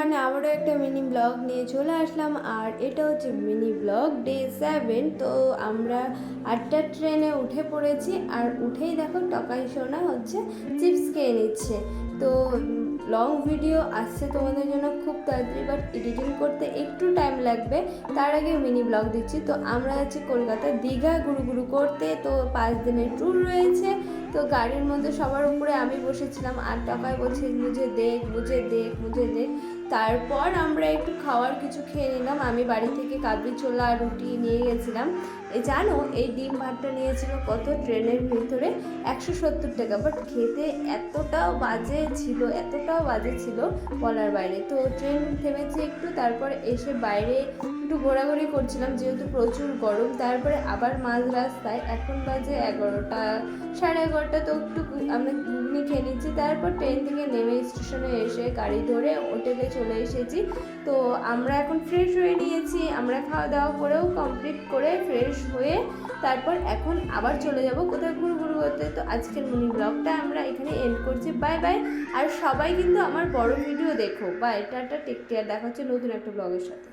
Everyone আবারও একটা mini blog নিয়ে চলে আসলাম। আর এটা হচ্ছে মিনি ব্লগ ডে সেভেন তো আমরা আটটার ট্রেনে উঠে পড়েছি। আর উঠেই দেখো টকাই সোনা হচ্ছে চিপস খেয়ে নিচ্ছে। তো লং ভিডিও আসছে তোমাদের জন্য খুব তাড়াতাড়ি বাট এডিটিং করতে একটু টাইম লাগবে। তার আগে মিনি ব্লগ দিচ্ছি। তো আমরা আছি কলকাতা দীঘা গুরু গুরু করতে। তো পাঁচ দিনের ট্যুর রয়েছে। তো গাড়ির মধ্যে সবার উপরে আমি বসেছিলাম। আর টাকায় বলছে, মুঝে দেখ মুঝে দেখ মুঝে দেখ। তারপর আমরা একটু খাওয়ার কিছু খেয়ে নিলাম। আমি বাড়ি থেকে কাবলি ছোলা রুটি নিয়ে গেছিলাম। জানো, এই ডিম ভাতটা নিয়েছিল কত ট্রেনের ভিতরে? একশো সত্তর টাকা। বাট খেতে এতটাও বাজে ছিল, এতটাও বাজে ছিল বলার বাইরে। তো ট্রেন থেমেছে একটু, তারপর এসে বাইরে একটু ঘোরাঘুরি করছিলাম, যেহেতু প্রচুর গরম। তারপরে আবার মাঝ রাস্তায়, এখন বাজে এগারোটা, সাড়ে এগারোটা তো একটু আমরা ঘুগনি খেয়ে নিচ্ছি। তারপর ট্রেন থেকে নেমে স্টেশনে এসে গাড়ি ধরে হোটেলে চলে এসেছি। তো আমরা এখন ফ্রেশ হয়ে নিয়েছি। আমরা খাওয়া দাওয়া করেও কমপ্লিট করে ফ্রেশ হয়ে তারপর এখন আবার চলে যাব কোথায় ঘুরু ঘুরু করতে তো আজকের মনি ব্লগটা আমরা এখানে এন্ড করছি। বাই বাই আর সবাই কিন্তু আমার বড় ভিডিও দেখো। বাই টাটা টেক কেয়ার দেখা হচ্ছে নতুন একটা ব্লগের সাথে।